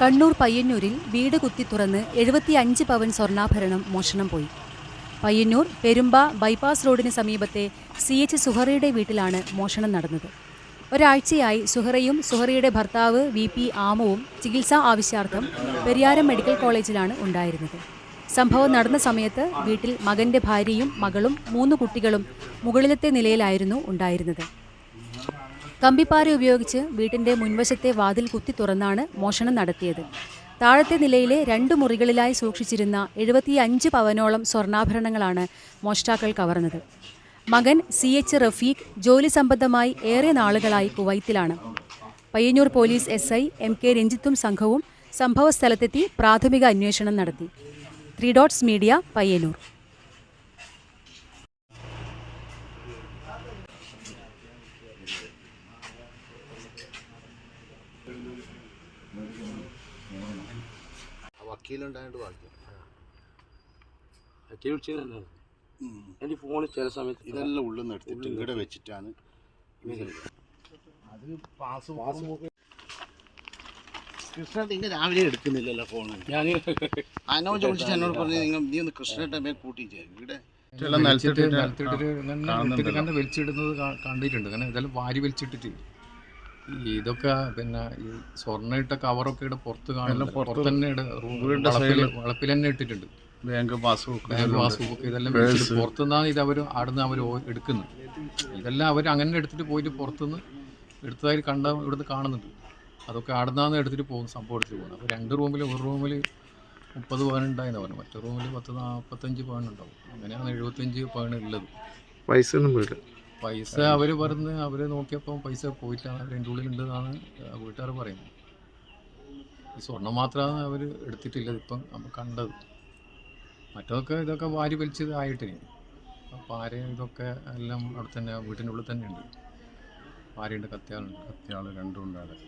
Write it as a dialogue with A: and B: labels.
A: കണ്ണൂർ പയ്യന്നൂരിൽ വീട് കുത്തി തുറന്ന് എഴുപത്തിയഞ്ച് പവൻ സ്വർണാഭരണം മോഷണം പോയി. പയ്യന്നൂർ പെരുമ്പ ബൈപ്പാസ് റോഡിന് സമീപത്തെ സി എച്ച് സുഹറയുടെ വീട്ടിലാണ് മോഷണം നടന്നത്. ഒരാഴ്ചയായി സുഹറയും സുഹറയുടെ ഭർത്താവ് വി പി ആമവും ചികിത്സാ ആവശ്യാർത്ഥം പെരിയാരം മെഡിക്കൽ കോളേജിലാണ് ഉണ്ടായിരുന്നത്. സംഭവം നടന്ന സമയത്ത് വീട്ടിൽ മകന്റെ ഭാര്യയും മകളും മൂന്ന് കുട്ടികളും മുകളിലത്തെ നിലയിലായിരുന്നു ഉണ്ടായിരുന്നത്. കമ്പിപ്പാര ഉപയോഗിച്ച് വീട്ടിന്റെ മുൻവശത്തെ വാതിൽ കുത്തി തുറന്നാണ് മോഷണം നടത്തിയത്. താഴത്തെ നിലയിലെ രണ്ട് മുറികളിലായി സൂക്ഷിച്ചിരുന്ന എഴുപത്തിയഞ്ച് പവനോളം സ്വർണാഭരണങ്ങളാണ് മോഷ്ടാക്കൾ കവർന്നത്. മകൻ സി എച്ച് റഫീഖ് ജോലി സംബന്ധമായി ഏറെ നാളുകളായി കുവൈത്തിലാണ്. Payyanur police S I M K രഞ്ജിത്തും സംഘവും സംഭവസ്ഥലത്തെത്തി പ്രാഥമിക അന്വേഷണം നടത്തി. Three dots media Payyanur.
B: വക്കീലുണ്ടായിട്ട് ബാക്കി.
C: ഒക്കെ വിളിച്ചതന്നെ എന്റെ ഫോണിൽ ചില സമയത്ത്
B: ഇതെല്ലാം ഉള്ളിൽ നിന്ന് എടുത്തിട്ട് ഇവിടെ വെച്ചിട്ടാണ് അത് പാസ് കൃഷ്ണ നിങ്ങൾ രാവിലെ എടുക്കുന്നില്ലല്ലോ ഫോണ്
C: ഞാൻ
B: അതിനോ ചോദിച്ചിട്ട് എന്നോട് പറഞ്ഞു നിങ്ങൾ നീ ഒന്ന് കൃഷ്ണയുടെ മേൽ കൂട്ടിയിട്ട് ഇവിടെ
D: വലിച്ചിടുന്നത് കാ- കണ്ടിട്ടുണ്ട്. അങ്ങനെ ഇതെല്ലാം വാരി വലിച്ചിട്ടിട്ട് ഇതൊക്കെ പിന്നെ ഈ സ്വർണ ഇട്ട കവറൊക്കെ ഇവിടെ പുറത്ത് കാണില്ല പുറത്ത് തന്നെ വളപ്പിൽ തന്നെ ഇട്ടിട്ടുണ്ട്.
B: ബാങ്ക് പാസ്ബുക്ക്
D: ബാങ്ക് പാസ്ബുക്ക് ഇതെല്ലാം പുറത്തുനിന്നാണ് ഇത് അവർ അവിടുന്ന് അവർ എടുക്കുന്നത്. ഇതെല്ലാം അവർ അങ്ങനെ എടുത്തിട്ട് പോയിട്ട് പുറത്തുനിന്ന് എടുത്തതായി കണ്ട ഇവിടുന്ന് കാണുന്നുണ്ട്. അതൊക്കെ അവിടുന്നാന്ന് എടുത്തിട്ട് പോകും സംഭവം എടുത്തിട്ട് പോകുന്നത്. അപ്പോൾ രണ്ട് റൂമിൽ ഒരു റൂമിൽ മുപ്പത് പവൻ ഉണ്ടായിരുന്നു പറഞ്ഞു. മറ്റേ റൂമിൽ പത്ത് നാൽപ്പത്തഞ്ച് പവൻ ഉണ്ടാവും അങ്ങനെയാണ് എഴുപത്തഞ്ച് പവൻ ഉള്ളത്
E: പൈസ ഒന്നും പോയില്ല
D: പൈസ അവർ പറഞ്ഞ് അവർ നോക്കിയപ്പോൾ പൈസ പോയിട്ടാണ് അതിന്റെ ഉള്ളിലുണ്ടെന്നാണ് വീട്ടുകാർ പറയുന്നത്. ഈ സ്വർണം മാത്രമാണ് അവർ എടുത്തിട്ടില്ല ഇപ്പം നമ്മൾ കണ്ടത്. മറ്റൊക്കെ ഇതൊക്കെ വാരി വലിച്ചത് ആയിട്ടിനി. അപ്പം ആരെ ഇതൊക്കെ എല്ലാം അവിടെ തന്നെ വീട്ടിന്റെ ഉള്ളിൽ തന്നെ ഉണ്ട്. ഭാര്യയുണ്ട് കത്തിയാളുണ്ട്
B: കത്തിയാൾ രണ്ടും ഉണ്ടാകും